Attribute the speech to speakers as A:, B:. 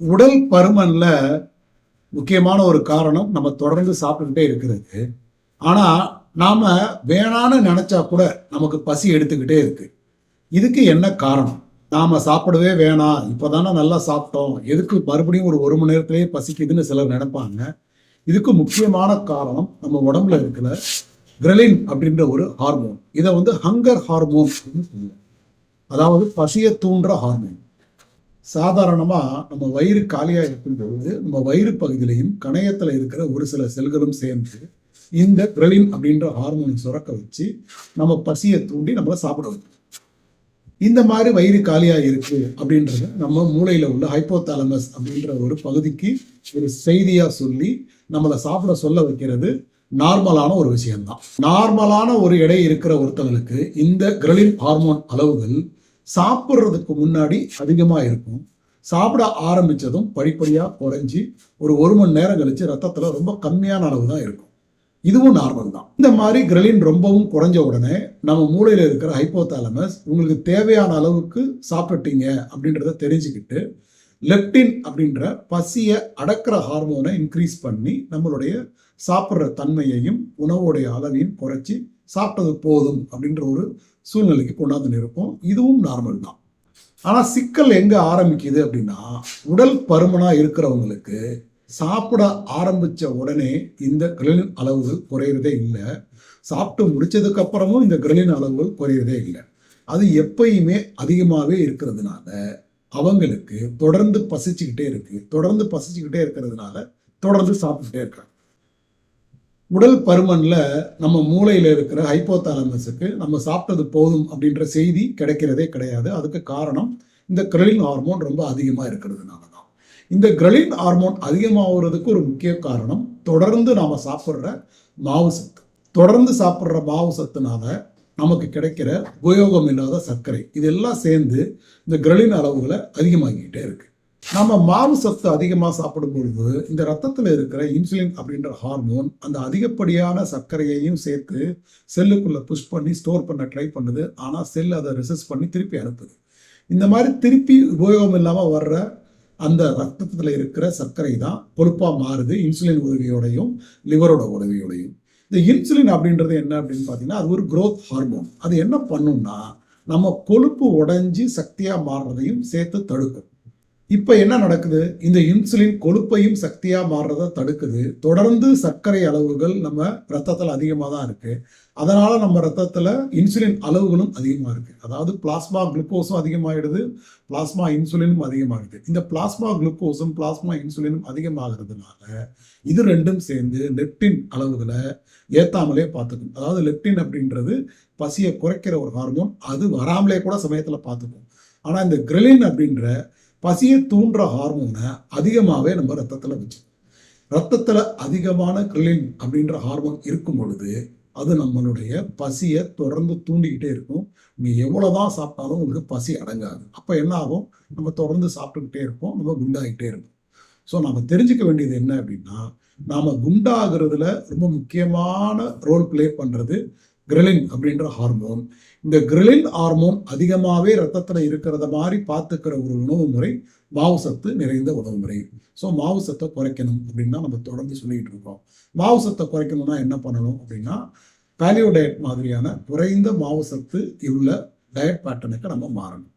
A: உடல் பருமனில் முக்கியமான ஒரு காரணம் நம்ம தொடர்ந்து சாப்பிட்டுக்கிட்டே இருக்கிறது. ஆனால் நாம் வேணான்னு நினச்சா கூட நமக்கு பசி எடுத்துக்கிட்டே இருக்கு. இதுக்கு என்ன காரணம்? நாம் சாப்பிடவே வேணாம். இப்போ தானே நல்லா சாப்பிட்டோம். எதுக்கு மறுபடியும் ஒரு ஒரு மணி நேரத்துலேயே பசிக்குதுன்னு சிலர் நினைப்பாங்க. இதுக்கு முக்கியமான காரணம் நம்ம உடம்புல இருக்கிற கிரலின் அப்படின்ற ஒரு ஹார்மோன். இதை வந்து ஹங்கர் ஹார்மோன் அப்படின்னு அதாவது பசியை தூண்டுற ஹார்மோன். சாதாரணமாக நம்ம வயிறு காலியாக இருக்கும் பொழுது நம்ம வயிறு பகுதியிலையும் கணையத்தில் இருக்கிற ஒரு சில செல்களும் சேர்ந்து இந்த கிரலின் அப்படின்ற ஹார்மோனை சுரக்க வச்சு நம்ம பசியை தூண்டி நம்மளை சாப்பிட வைக்கும் இந்த மாதிரி வயிறு காலியாக இருக்கு அப்படின்றத நம்ம மூளையில் உள்ள ஹைப்போதாலமஸ் அப்படின்ற ஒரு பகுதிக்கு ஒரு செய்தியாக சொல்லி நம்மளை சாப்பிட சொல்ல வைக்கிறது நார்மலான ஒரு விஷயம்தான். நார்மலான ஒரு எடை இருக்கிற ஒருத்தவங்களுக்கு இந்த கிரலின் ஹார்மோன் அளவுகள் சாப்பிட்றதுக்கு முன்னாடி அதிகமாக இருக்கும் சாப்பிட ஆரம்பிச்சதும் படிப்படியாக குறைஞ்சி ஒரு ஒரு மணி நேரம் கழித்து ரத்தத்தில் ரொம்ப கம்மியான அளவு தான் இருக்கும். இதுவும் நார்மல் தான். இந்த மாதிரி கிரலின் ரொம்பவும் குறைஞ்ச உடனே நம்ம மூளையில் இருக்கிற ஹைப்போதாலமஸ் உங்களுக்கு தேவையான அளவுக்கு சாப்பிட்டீங்க அப்படின்றத தெரிஞ்சுக்கிட்டு லெப்டின் அப்படின்ற பசியை அடக்கிற ஹார்மோனை இன்க்ரீஸ் பண்ணி நம்மளுடைய சாப்பிட்ற தன்மையையும் உணவுடைய அளவையும் குறைச்சி சாப்பிட்டது போதும் அப்படின்ற ஒரு சூழ்நிலைக்கு கொண்டாந்து நிற்போம். இதுவும் நார்மல் தான். ஆனால் சிக்கல் எங்கே ஆரம்பிக்குது அப்படின்னா உடல் பருமனாக இருக்கிறவங்களுக்கு சாப்பிட ஆரம்பித்த உடனே இந்த கிரலின் அளவுகள் குறையிறதே இல்லை. சாப்பிட்டு முடித்ததுக்கு அப்புறமும் இந்த கிரலின் அளவுகள் குறையிறதே இல்லை. அது எப்பயுமே அதிகமாகவே இருக்கிறதுனால அவங்களுக்கு தொடர்ந்து பசிச்சுக்கிட்டே இருக்குது தொடர்ந்து பசிச்சுக்கிட்டே இருக்கிறதுனால தொடர்ந்து சாப்பிட்டுட்டே இருக்காங்க. உடல் பருமனில் நம்ம மூளையில் இருக்கிற ஹைப்போதாலமஸுக்கு நம்ம சாப்பிட்டது போதும் அப்படின்ற செய்தி கிடைக்கிறதே கிடையாது. அதுக்கு காரணம் இந்த கிரலின் ஹார்மோன் ரொம்ப அதிகமாக இருக்கிறதுனால தான் இந்த கிரலின் ஹார்மோன் அதிகமாகிறதுக்கு ஒரு முக்கிய காரணம் தொடர்ந்து நாம் சாப்பிட்ற மாவு சத்து. தொடர்ந்து சாப்பிட்ற மாவு சத்துனால நமக்கு கிடைக்கிற உபயோகம் இல்லாத சர்க்கரை. இதெல்லாம் சேர்ந்து இந்த கிரலின் அளவுகளை அதிகமாகிக்கிட்டே இருக்குது நம்ம மாவு சத்து அதிகமாக சாப்பிடும் பொழுது இந்த ரத்தத்தில் இருக்கிற இன்சுலின் அப்படின்ற ஹார்மோன் அந்த அதிகப்படியான சர்க்கரையையும் சேர்த்து செல்லுக்குள்ளே புஷ் பண்ணி ஸ்டோர் பண்ண ட்ரை பண்ணுது. ஆனால் செல் அதை ரிசர்ச் பண்ணி திருப்பி அனுப்புது. இந்த மாதிரி திருப்பி உபயோகம் இல்லாமல் வர்ற அந்த ரத்தத்தில் இருக்கிற சர்க்கரை தான் பொறுப்பாக மாறுது இன்சுலின் உதவியோடையும் லிவரோட உதவியோடையும். இந்த இன்சுலின் அப்படின்றது என்ன அப்படின்னு பார்த்தீங்கன்னா அது ஒரு க்ரோத் ஹார்மோன் அது என்ன பண்ணும்னா நம்ம கொழுப்பு உடைஞ்சி சக்தியாக மாறுறதையும் சேர்த்து தடுக்கும். இப்போ என்ன நடக்குது? இந்த இன்சுலின் கொழுப்பையும் சக்தியாக மாறுறதை தடுக்குது. தொடர்ந்து சர்க்கரை அளவுகள் நம்ம ரத்தத்தில் அதிகமாக தான் இருக்குது அதனால் நம்ம ரத்தத்தில் இன்சுலின் அளவுகளும் அதிகமாக இருக்குது அதாவது பிளாஸ்மா குளுக்கோஸும் அதிகமாகிடுது பிளாஸ்மா இன்சுலினும் அதிகமாகுது. இந்த பிளாஸ்மா குளுக்கோஸும் பிளாஸ்மா இன்சுலினும் அதிகமாகிறதுனால இது ரெண்டும் சேர்ந்து லெப்டின் அளவுகளை ஏற்றாமலே பார்த்துக்கும். அதாவது லெப்டின் அப்படின்றது பசியை குறைக்கிற ஒரு ஹார்மோன் அது வராமலே கூட சமயத்தில் பார்த்துக்கும். ஆனால் இந்த கிரிலின் அப்படின்ற பசியை தூண்டுற ஹார்மோனை அதிகமாகவே நம்ம ரத்தத்தில் வச்சு ரத்தத்தில் அதிகமான கிரிலின் அப்படின்ற ஹார்மோன் இருக்கும் பொழுது அது நம்மளுடைய பசியை தொடர்ந்து தூண்டிக்கிட்டே இருக்கும். நீங்கள் எவ்வளோதான் சாப்பிட்டாலும் உங்களுக்கு பசி அடங்காது. அப்போ என்ன ஆகும்? நம்ம தொடர்ந்து சாப்பிட்டுக்கிட்டே இருப்போம். நம்ம குண்டாகிட்டே இருப்போம். ஸோ நம்ம தெரிஞ்சுக்க வேண்டியது என்ன அப்படின்னா நாம் குண்டாகிறதுல ரொம்ப முக்கியமான ரோல் ப்ளே பண்ணுறது கிரிலின் அப்படின்ற ஹார்மோன் இந்த கிரிலின் ஹார்மோன் அதிகமாகவே ரத்தத்தில் இருக்கிறத மாதிரி பார்த்துக்கிற ஒரு உணவு முறை மாவு சத்து நிறைந்த உணவு முறை. ஸோ மாவு சத்தை குறைக்கணும் அப்படின்னா நம்ம தொடர்ந்து சொல்லிக்கிட்டு இருக்கோம். மாவு சத்தை குறைக்கணும்னா என்ன பண்ணணும் அப்படின்னா பேலியோ டயட் மாதிரியான குறைந்த மாவு சத்து உள்ள டயட் பேட்டர்னுக்கு நம்ம மாறணும்.